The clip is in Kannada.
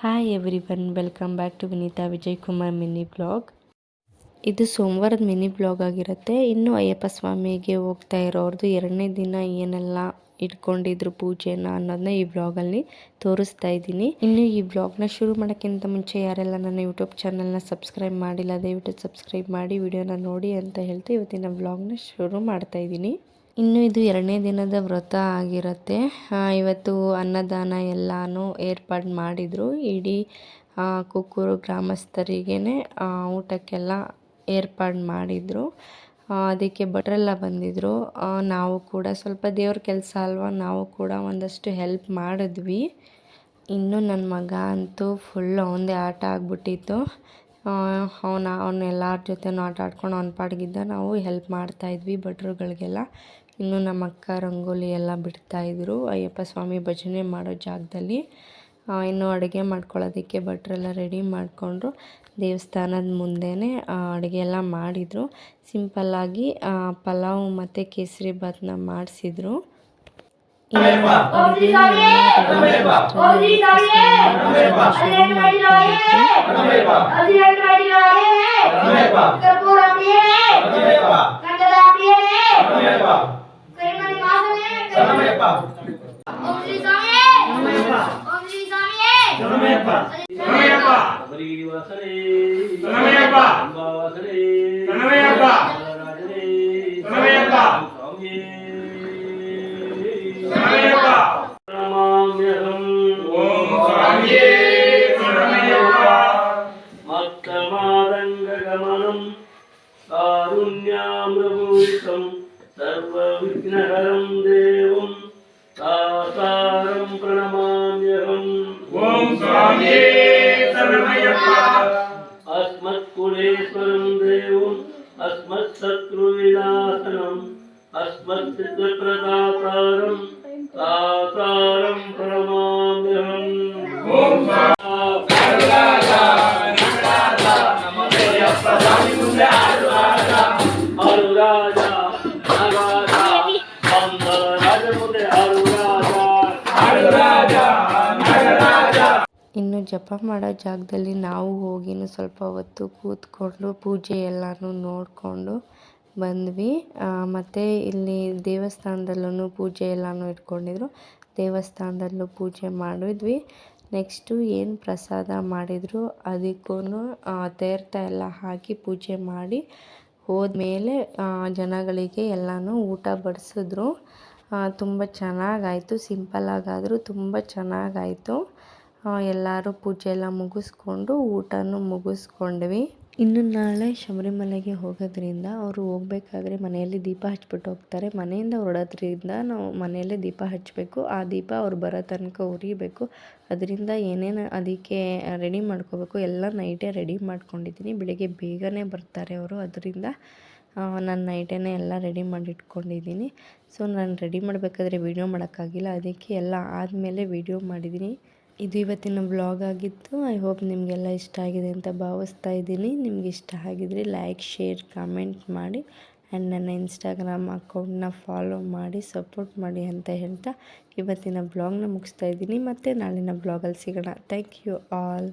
Hi everyone welcome back to Vineetha Vijay Kumar mini blog ಇದು ಸೋಮವಾರದ ಮಿನಿ ಬ್ಲಾಗ್ ಆಗಿರುತ್ತೆ. ಇನ್ನು ಅಯ್ಯಪ್ಪ ಸ್ವಾಮಿಗೆ ಹೋಗ್ತಾ ಇರೋರ್ದು ಎರಡನೇ ದಿನ ಏನೆಲ್ಲ ಇಟ್ಕೊಂಡಿದ್ರು ಪೂಜೆನ ಅನ್ನೋದನ್ನ ಈ ಬ್ಲಾಗಲ್ಲಿ ತೋರಿಸ್ತಾ ಇದ್ದೀನಿ. ಇನ್ನು ಈ ಬ್ಲಾಗ್ನ ಶುರು ಮಾಡೋಕ್ಕಿಂತ ಮುಂಚೆ ಯಾರೆಲ್ಲ ನನ್ನ ಯೂಟ್ಯೂಬ್ ಚಾನಲ್ನ ಸಬ್ಸ್ಕ್ರೈಬ್ ಮಾಡಿಲ್ಲ, ದಯವಿಟ್ಟು ಸಬ್ಸ್ಕ್ರೈಬ್ ಮಾಡಿ ವಿಡಿಯೋನ ನೋಡಿ ಅಂತ ಹೇಳ್ತಾ ಇವತ್ತಿನ ಬ್ಲಾಗ್ನ ಶುರು ಮಾಡ್ತಾ ಇದ್ದೀನಿ. ಇನ್ನು ಇದು ಎರಡನೇ ದಿನದ ವ್ರತ ಆಗಿರುತ್ತೆ. ಇವತ್ತು ಅನ್ನದಾನ ಎಲ್ಲನೂ ಏರ್ಪಾಡು ಮಾಡಿದರು. ಇಡೀ ಕುಕ್ಕೂರು ಗ್ರಾಮಸ್ಥರಿಗೇ ಊಟಕ್ಕೆಲ್ಲ ಏರ್ಪಾಡು ಮಾಡಿದರು. ಅದಕ್ಕೆ ಭಟ್ರೆಲ್ಲ ಬಂದಿದ್ದರು ನಾವು ಕೂಡ ಸ್ವಲ್ಪ ದೇವ್ರ ಕೆಲಸ ಅಲ್ವಾ, ನಾವು ಕೂಡ ಒಂದಷ್ಟು ಹೆಲ್ಪ್ ಮಾಡಿದ್ವಿ. ಇನ್ನು ನನ್ನ ಮಗ ಅಂತೂ ಫುಲ್ ಅವನದೇ ಆಟ ಆಗ್ಬಿಟ್ಟಿತ್ತು. ಅವನ ಅವನ ಎಲ್ಲರ ಜೊತೆನೂ ಆಟ ಆಡ್ಕೊಂಡು ಅವ್ನ ಪಾಡ್ಗಿದ್ದ ನಾವು ಹೆಲ್ಪ್ ಮಾಡ್ತಾಯಿದ್ವಿ ಭಟ್ರುಗಳಿಗೆಲ್ಲ ಇನ್ನು ನಮ್ಮ ಅಕ್ಕ ರಂಗೋಲಿ ಎಲ್ಲ ಬಿಡ್ತಾಯಿದ್ರು ಅಯ್ಯಪ್ಪ ಸ್ವಾಮಿ ಭಜನೆ ಮಾಡೋ ಜಾಗದಲ್ಲಿ. ಇನ್ನು ಅಡುಗೆ ಮಾಡ್ಕೊಳ್ಳೋದಕ್ಕೆ ಭಟ್ರೆಲ್ಲ ರೆಡಿ ಮಾಡಿಕೊಂಡ್ರು. ದೇವಸ್ಥಾನದ ಮುಂದೆನೇ ಅಡುಗೆ ಎಲ್ಲ ಮಾಡಿದರು. ಸಿಂಪಲ್ಲಾಗಿ ಪಲಾವ್ ಮತ್ತು ಕೇಸರಿ ಭಾತ್ನ ಮಾಡಿಸಿದ್ರು. Jomeppa. Om Sri Swami. Jomeppa. Om Sri Swami. Jomeppa. Jomeppa. Sabari Vasare. Jomeppa. Amba Vasare. Jomeppa. Rajare. Jomeppa. Swami. Jomeppa. Ramamyaham. Om Swami. Jomeppa. Mattamadangagamanam. कारुण्यामृभूषं सर्वविघ्नहरं देव अस्मत्कुलेश्वरं देवम् अस्मत्शत्रुविनाशनम् अस्मत्सिद्धप्रदातारं तातारं अनुराजा ಇನ್ನು ಜಪ ಮಾಡೋ ಜಾಗದಲ್ಲಿ ನಾವು ಹೋಗಿನೂ ಸ್ವಲ್ಪ ಹೊತ್ತು ಕೂತ್ಕೊಂಡು ಪೂಜೆ ಎಲ್ಲನೂ ನೋಡಿಕೊಂಡು ಬಂದ್ವಿ. ಮತ್ತು ಇಲ್ಲಿ ದೇವಸ್ಥಾನದಲ್ಲೂ ಪೂಜೆ ಎಲ್ಲನೂ ಇಟ್ಕೊಂಡಿದ್ರು. ದೇವಸ್ಥಾನದಲ್ಲೂ ಪೂಜೆ ಮಾಡಿದ್ವಿ. ನೆಕ್ಸ್ಟು ಏನು ಪ್ರಸಾದ ಮಾಡಿದ್ರು ಅದಕ್ಕೂ ತೀರ್ಥ ಎಲ್ಲ ಹಾಕಿ ಪೂಜೆ ಮಾಡಿ ಹೋದ್ಮೇಲೆ ಜನಗಳಿಗೆ ಎಲ್ಲನೂ ಊಟ ಬಡಿಸಿದ್ರು. ತುಂಬ ಚೆನ್ನಾಗಾಯಿತು, ಸಿಂಪಲ್ಲಾಗಾದರೂ ತುಂಬ ಚೆನ್ನಾಗಾಯಿತು. ಎಲ್ಲರೂ ಪೂಜೆ ಎಲ್ಲ ಮುಗಿಸ್ಕೊಂಡು ಊಟನೂ ಮುಗಿಸ್ಕೊಂಡ್ವಿ. ಇನ್ನು ನಾಳೆ ಶಬರಿಮಲೆಗೆ ಹೋಗೋದ್ರಿಂದ ಅವರು ಹೋಗ್ಬೇಕಾದ್ರೆ ಮನೆಯಲ್ಲಿ ದೀಪ ಹಚ್ಬಿಟ್ಟು ಹೋಗ್ತಾರೆ. ಮನೆಯಿಂದ ಹೊರಡೋದ್ರಿಂದ ನಾವು ಮನೆಯಲ್ಲೇ ದೀಪ ಹಚ್ಚಬೇಕು. ಆ ದೀಪ ಅವ್ರು ಬರೋ ತನಕ ಉರಿಬೇಕು. ಅದರಿಂದ ಏನೇನು ಅದಕ್ಕೆ ರೆಡಿ ಮಾಡ್ಕೋಬೇಕು ಎಲ್ಲ ನೈಟೇ ರೆಡಿ ಮಾಡ್ಕೊಂಡಿದ್ದೀನಿ. ಬೆಳಿಗ್ಗೆ ಬೇಗನೆ ಬರ್ತಾರೆ ಅವರು. ಅದರಿಂದ ನಾನು ನೈಟೇ ಎಲ್ಲ ರೆಡಿ ಮಾಡಿ ಇಟ್ಕೊಂಡಿದ್ದೀನಿ ಸೊ ನಾನು ರೆಡಿ ಮಾಡಬೇಕಾದ್ರೆ ವೀಡಿಯೋ ಮಾಡೋಕ್ಕಾಗಿಲ್ಲ. ಅದಕ್ಕೆ ಎಲ್ಲ ಆದಮೇಲೆ ವೀಡಿಯೋ ಮಾಡಿದ್ದೀನಿ. ಇದು ಇವತ್ತಿನ ಬ್ಲಾಗ್ ಆಗಿತ್ತು. ಐ ಹೋಪ್ ನಿಮಗೆಲ್ಲ ಇಷ್ಟ ಆಗಿದೆ ಅಂತ ಭಾವಿಸ್ತಾ ಇದ್ದೀನಿ. ನಿಮ್ಗೆ ಇಷ್ಟ ಆಗಿದ್ರೆ ಲೈಕ್ ಶೇರ್ ಕಮೆಂಟ್ ಮಾಡಿ ಆ್ಯಂಡ್ ನನ್ನ ಇನ್ಸ್ಟಾಗ್ರಾಮ್ ಅಕೌಂಟ್ನ ಫಾಲೋ ಮಾಡಿ ಸಪೋರ್ಟ್ ಮಾಡಿ ಅಂತ ಹೇಳ್ತಾ ಇವತ್ತಿನ ಬ್ಲಾಗ್ನ ಮುಗಿಸ್ತಾ ಇದ್ದೀನಿ. ಮತ್ತು ನಾಳಿನ ಬ್ಲಾಗಲ್ಲಿ ಸಿಗೋಣ. Thank you all